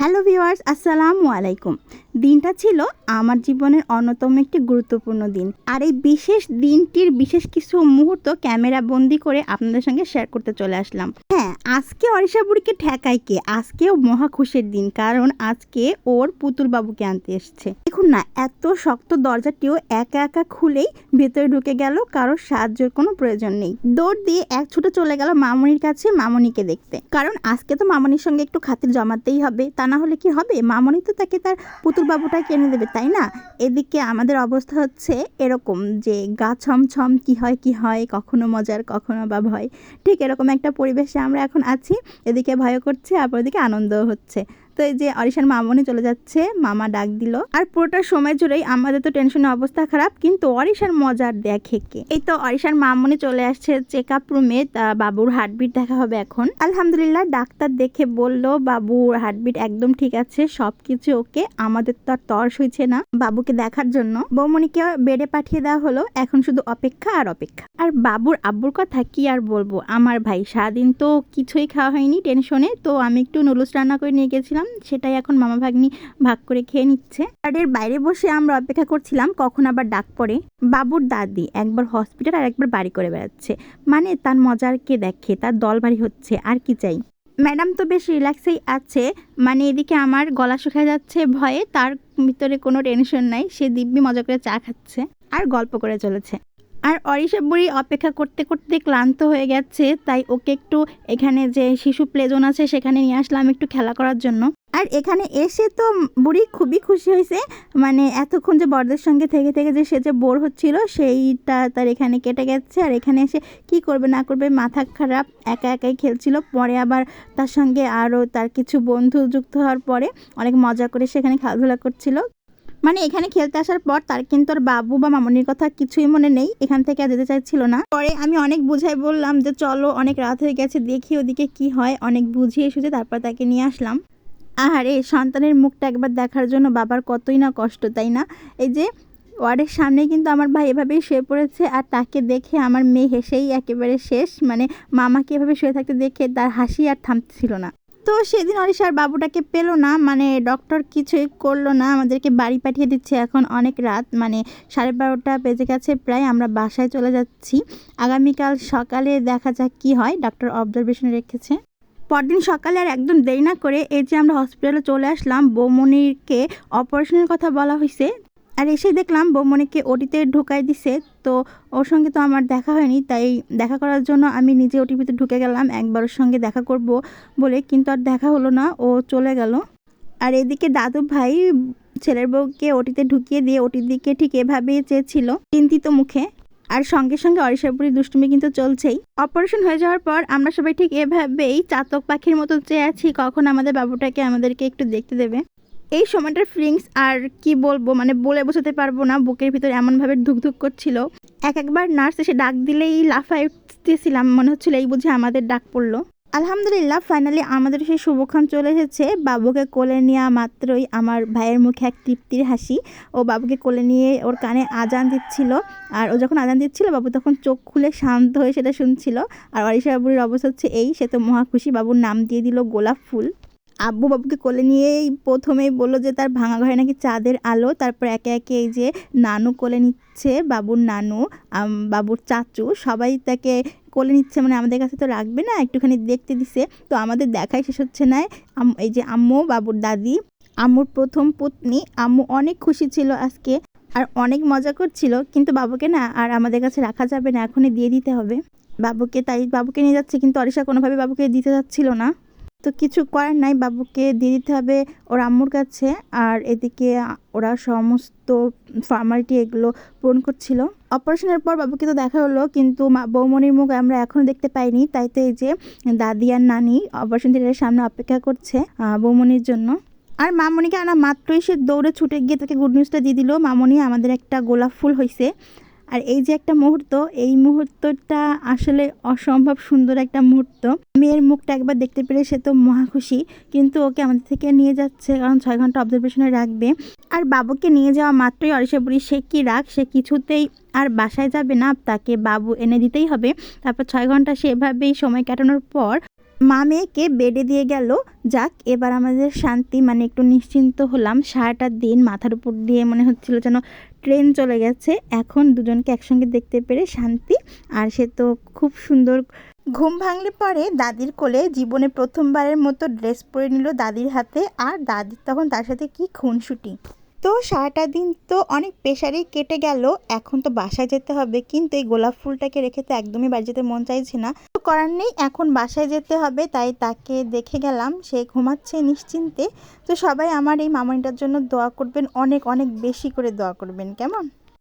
Hello viewers, আসসালামু আলাইকুম। দিনটা ছিল আমার জীবনের অন্যতম একটি গুরুত্বপূর্ণ দিন। আর এই বিশেষ দিনটির বিশেষ কিছু মুহূর্ত ক্যামেরা বন্দি করে আপনাদের সঙ্গে শেয়ার করতে চলে আসলাম। হ্যাঁ আজকে অরিশা বুড়িকে ঠেকায় কে? আজকেও মহা খুশির দিন, কারণ আজকে ওর পুতুল বাবুকে আনতে এসছে। দেখুন না, এত শক্ত দরজাটিও একা একা খুলেই ভেতরে ঢুকে গেল, কারোর সাহায্যের কোনো প্রয়োজন নেই। দৌড় দিয়ে এক ছুটে চলে গেল মামনির কাছে মামনিকে দেখতে। কারণ আজকে তো মামনির সঙ্গে একটু খাতির জমাতেই হবে তা না হলে কি হবে? মামনি তো তাকে তার পুতুল বাবুটা কিনে দেবে, তাই না? এদিকে আমাদের অবস্থা হচ্ছে এরকম যে গা ছম ছম কি হয় কি হয়, কখনো মজার, কখনো বা ভয়। ঠিক এরকম একটা পরিবেশে আমরা এখন আছি। এদিকে ভয় করছে, আবার ওদিকে আনন্দও হচ্ছে। তো এই যে অরিশার মামনি চলে যাচ্ছে, মামা ডাক দিল। আর পুরোটা সময় জুড়েই আমাদের তো টেনশনের অবস্থা খারাপ, কিন্তু অরিশার মজার দেখে কে? এই তো অরিশার মামনি চলে আসছে চেক আপ রুমে বাবুর হার্টবিট দেখা হবে এখন। আলহামদুলিল্লাহ, ডাক্তার দেখে বলল, বাবুর হার্টবিট একদম ঠিক আছে সব কিছু ওকে, আমাদের তো আর তর্স হয়েছে না। বাবুকে দেখার জন্য বৌমনিকে বেডে পাঠিয়ে দেওয়া হলো, এখন শুধু অপেক্ষা আর অপেক্ষা। আর বাবুর আব্বুর কথা কি আর বলব? আমার ভাই সারাদিন তো কিছুই খাওয়া হয়নি টেনশনে তো আমি একটু নুডলস রান্না করে নিয়ে গেছিলাম সেটাই এখন মামা ভাগ্নি ভাগ করে খেয়ে নিচ্ছে। আর বাইরে বসে আমরা অপেক্ষা করছিলাম কখন আবার ডাক পড়ে। বাবুর দাদি একবার হসপিটাল আর একবার বাড়ি করে বেড়াচ্ছে। মানে তার মজার কে দেখে, তার দল বাড়ি হচ্ছে, আর কি চাই। ম্যাডাম তো বেশ রিল্যাক্সেই আছে মানে এদিকে আমার গলা শুকিয়ে যাচ্ছে ভয়ে, তার ভিতরে কোনো টেনশন নাই, সে দিব্যি মজা করে চা খাচ্ছে, আর গল্প করে চলেছে। আর অরিষা বুড়ি অপেক্ষা করতে করতে ক্লান্ত হয়ে গেছে, তাই ওকে একটু এখানে যে শিশু প্লেজন আছে সেখানে নিয়ে আসলাম একটু খেলা করার জন্য। আর এখানে এসে তো বুড়ি খুবই খুশি হয়েছে মানে এতক্ষণ যে বড়দের সঙ্গে থেকে থেকে যে সে যে বোর হচ্ছিল, সেইটা তার এখানে কেটে গেছে। আর এখানে এসে কি করবে না করবে মাথা খারাপ, একা একাই খেলছিল। পরে আবার তার সঙ্গে আরও তার কিছু বন্ধু যুক্ত হওয়ার পরে অনেক মজা করে সেখানে খেলাধুলা করছিল। মানে এখানে খেলতে আসার পর তার কিন্তু আর বাবু বা মামনির কথা কিছুই মনে নেই, এখান থেকে আর যেতে চাইছিল না। পরে আমি অনেক বুঝাই বললাম যে চলো, অনেক রাত হয়ে গেছে, দেখি ওদিকে কি হয়। অনেক বুঝিয়ে এসেছে তারপর তাকে নিয়ে আসলাম। আহারে, সন্তানের মুখটা একবার দেখার জন্য বাবার কতই না কষ্ট, তাই না? এই যে ওয়ার্ডের সামনে কিন্তু আমার ভাই এভাবেই শুয়ে পড়েছে আর তাকে দেখে আমার মেয়ে হেসেই একেবারে শেষ। মানে মামাকে এভাবে শুয়ে থাকতে দেখে তার হাসি আর থামছিল না। তো সেদিন অরিশার বাবুটাকে পেল না মানে ডক্টর কিছুই করল না, আমাদেরকে বাড়ি পাঠিয়ে দিচ্ছে এখন অনেক রাত মানে সাড়ে বারোটা বেজে গেছে প্রায়, আমরা বাসায় চলে যাচ্ছি। আগামীকাল সকালে দেখা যাক কি হয় ডক্টর অবজারভেশনে রেখেছে। পরদিন সকালে আর একদম দেরি না করে এই যে আমরা হসপিটালে চলে আসলাম বৌমনিকে অপারেশনের কথা বলা হয়েছে আর এসে দেখলাম বৌমনিকে ওটিতে ঢোকাই দিছে। তো ওর সঙ্গে তো আমার দেখা হয়নি, তাই দেখা করার জন্য আমি নিজে ওটির ভিতরে ঢুকে গেলাম, একবার ওর সঙ্গে দেখা করব বলে, কিন্তু আর দেখা হলো না, ও চলে গেল। আর এদিকে দাদু ভাই ছেলের বউকে ওটিতে ঢুকিয়ে দিয়ে ওটির দিকে ঠিক এভাবেই চেয়েছিল, চিন্তিত মুখে। আর সঙ্গে সঙ্গে অরিশাপুরি দুষ্টুমি কিন্তু চলছেই। অপারেশন হয়ে যাওয়ার পর আমরা সবাই ঠিক এভাবেই চাতক পাখির মতো চেয়ে আছি, কখন আমাদের বাবুটাকে আমাদেরকে একটু দেখতে দেবে। এই সময়টার ফিলিংস আর কি বলব মানে বলে বোঝাতে পারব না, বুকের ভিতরে এমনভাবে ধুকধুক করছিল। এক একবার নার্স এসে ডাক দিলেই লাফায় উঠতেছিলাম মনে হচ্ছিল এই বুঝে আমাদের ডাক পড়ল। আলহামদুলিল্লাহ ফাইনালি আমাদের সেই শুভক্ষণ চলে এসেছে। বাবুকে কোলে নেওয়া মাত্রই আমার ভাইয়ের মুখে এক তৃপ্তির হাসি। ও বাবুকে কোলে নিয়ে ওর কানে আজান দিচ্ছিল। আর ও যখন আজান দিচ্ছিল, বাবু তখন চোখ খুলে শান্ত হয়ে সেটা শুনছিল। আর অরিশা বাবুর অবস্থা হচ্ছে এই, সে তো মহা খুশি, বাবুর নাম দিয়ে দিল গোলাপ ফুল। আব্বু বাবুকে কোলে নিয়েই প্রথমেই বলল যে তার ভাঙা ঘরে নাকি চাঁদের আলো। তারপর একে একে এই যে নানু কোলে নিচ্ছে, বাবুর নানু বাবুর চাচু, সবাই তাকে কোলে নিচ্ছে মানে আমাদের কাছে তো রাখবে না, একটুখানি দেখতে দিছে। তো আমাদের দেখাই শেষ হচ্ছে না। এই যে আম্মু, বাবুর দাদি, আম্মুর প্রথম পত্নী। আম্মু অনেক খুশি ছিল আজকে আর অনেক মজা করছিল, কিন্তু বাবুকে না আর আমাদের কাছে রাখা যাবে না, এখনই দিয়ে দিতে হবে। বাবুকে তাই বাবুকে নিয়ে যাচ্ছে, কিন্তু অরিশা কোনোভাবে বাবুকে দিতে যাচ্ছিল না। তো কিছু করার নাই, বাবুকে দিয়ে দিতে হবে ওর আম্মুর কাছে। আর এদিকে ওরা সমস্ত ফর্মালিটি এগুলো পূরণ করছিল। অপারেশনের পর বাবুকে তো দেখা হলো, কিন্তু বৌমনির মুখ আমরা এখনও দেখতে পাইনি। তাই তো এই যে দাদি আর নানি অপারেশন থিয়েটারের সামনে অপেক্ষা করছে বৌমনির জন্য। আর মামনিকে আনা মাত্রই সে দৌড়ে ছুটে গিয়ে তাকে গুড নিউজটা দিয়ে দিল। মামনি আমাদের একটা গোলাপ ফুল হয়েছে আর এই যে একটা মুহূর্ত, এই মুহূর্তটা আসলে অসম্ভব সুন্দর একটা মুহূর্ত। মেয়ের মুখটা একবার দেখতে পেরে সে তো মহা খুশি, কিন্তু ওকে আমাদের থেকে নিয়ে যাচ্ছে, কারণ ছয় ঘণ্টা অবজারভেশনে রাখবে। আর বাবুকে নিয়ে যাওয়া মাত্রই অরিশাপুরি সে কি রাখ সে কিছুতেই আর বাসায় যাবে না, তাকে বাবু এনে দিতেই হবে। তারপর ছয় ঘণ্টা সে এভাবেই সময় কাটানোর পর মা মেয়েকে বেডে দিয়ে গেল। যাক, এবার আমাদের শান্তি মানে একটু নিশ্চিন্ত হলাম। সারাটা দিন মাথার উপর দিয়ে মনে হচ্ছিল যেন ট্রেন চলে গেছে। এখন দুজনকে একসঙ্গে দেখতে পেরে শান্তি। আর সে তো খুব সুন্দর ঘুম ভাঙলে পরে দাদির কোলে জীবনে প্রথমবারের মতো ড্রেস পরে নিল দাদির হাতে। আর দাদির তখন তার সাথে কি খুনসুটি। তো সারাটা দিন তো অনেক প্রেশারেই কেটে গেল, এখন তো বাসায় যেতে হবে। কিন্তু এই গোলাপ ফুলটাকে রেখে তো একদমই বাড়ি যেতে মন চাইছে না। তো করার নেই, এখন বাসায় যেতে হবে, তাই তাকে দেখে গেলাম, সে ঘুমাচ্ছে নিশ্চিন্তে। তো সবাই আমার এই মামনিটার জন্য দোয়া করবেন, অনেক অনেক বেশি করে দোয়া করবেন, কেমন?